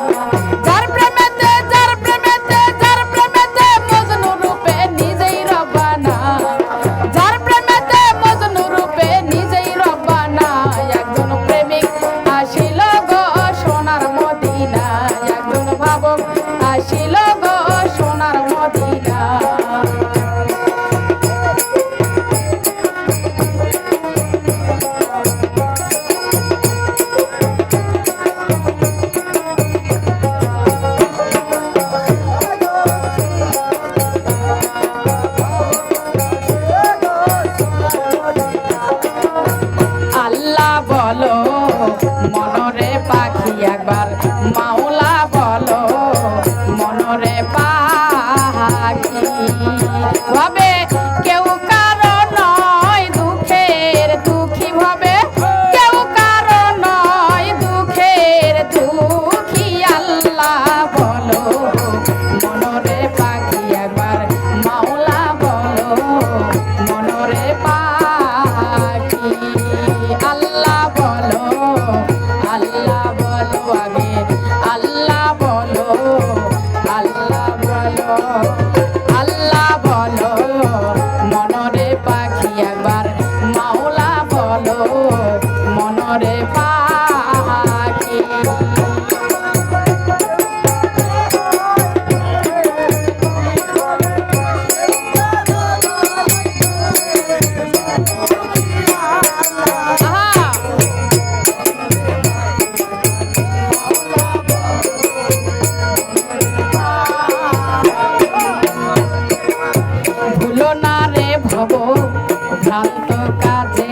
Yeah. মাওলা বলো i cadeia.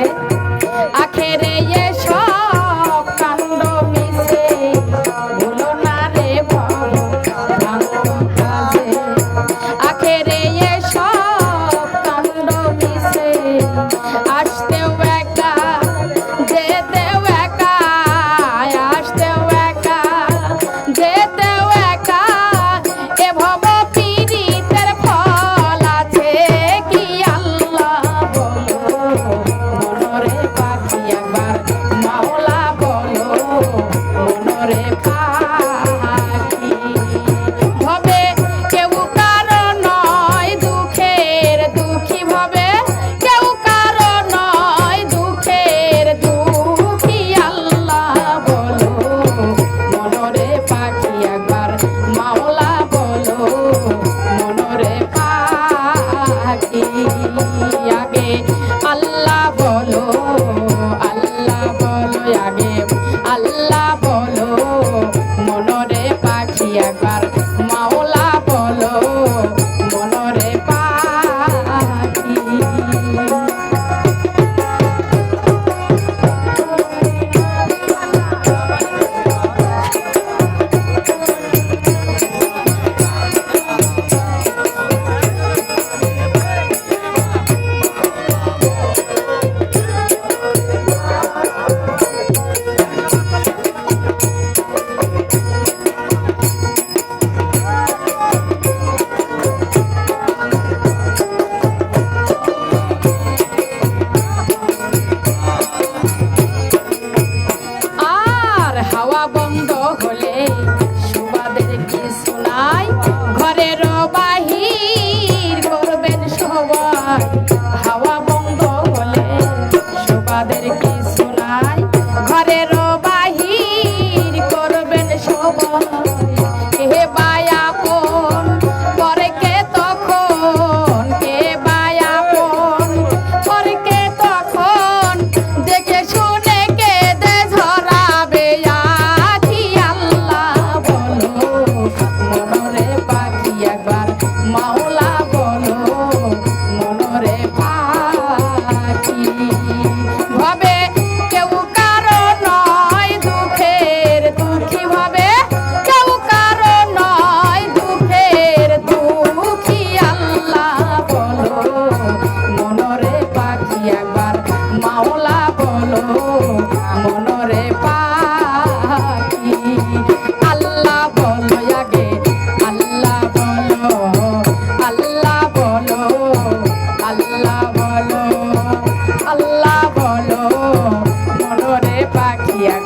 yang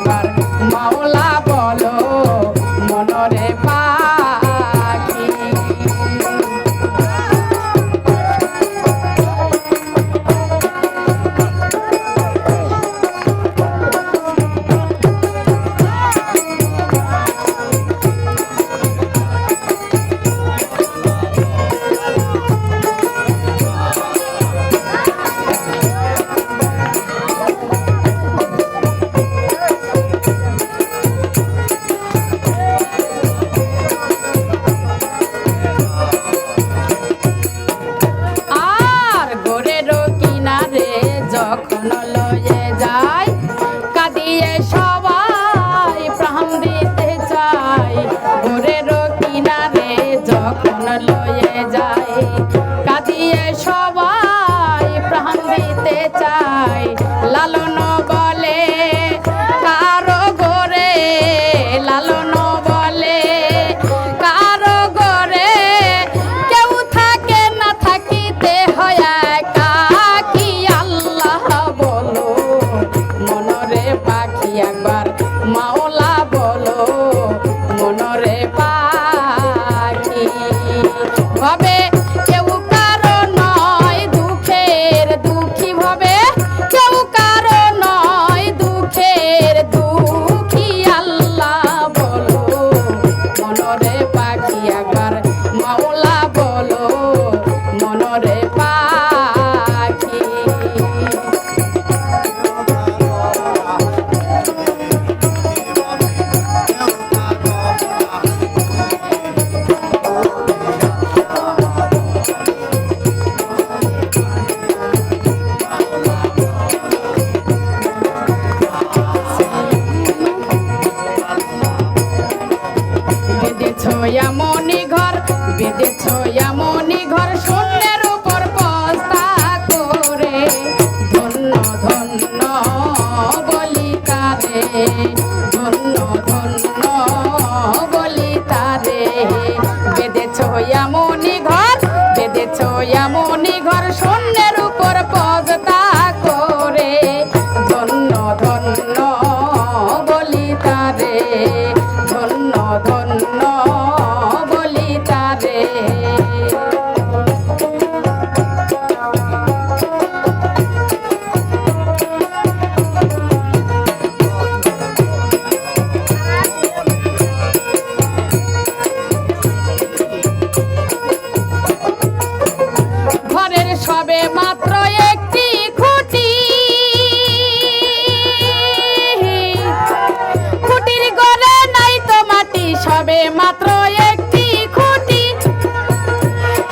যাবে মাত্র একটি খুঁটি।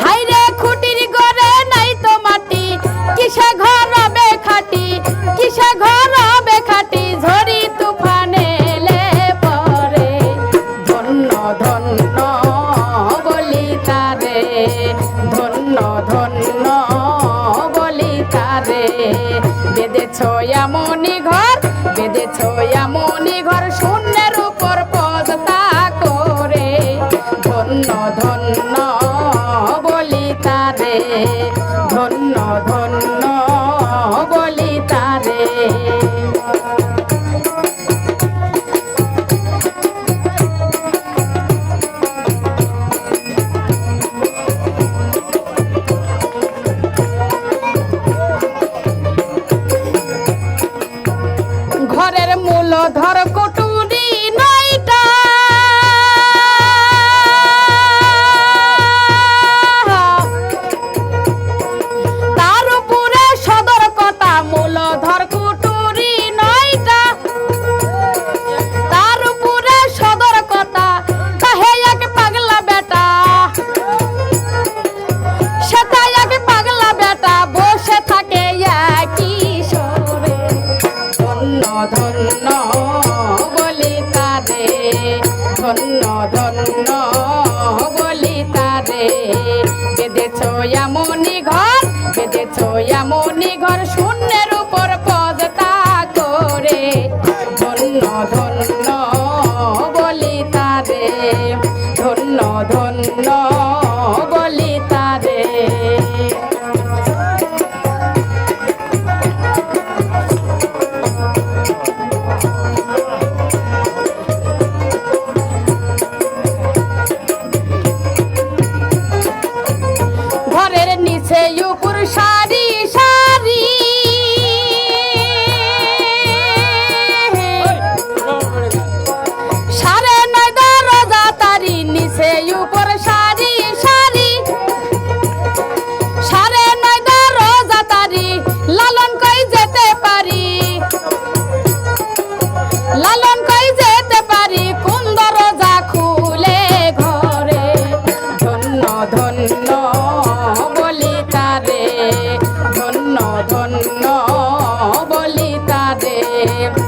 হাইরে খুঁটির গড়ে নাই তো মাটি। কিসে ঘর হবে খাটি? কিসে ঘর হবে খাটি? পরে। ধন্য ধন্য বলি তারে ধন্য ধন্য বলি তারে বেঁধেছ এমনই ঘর, বেঁধেছ এমনই ঘর ঘর বেঁধেছ এমনই ঘর বেঁধেছ এমনই ঘর Yeah.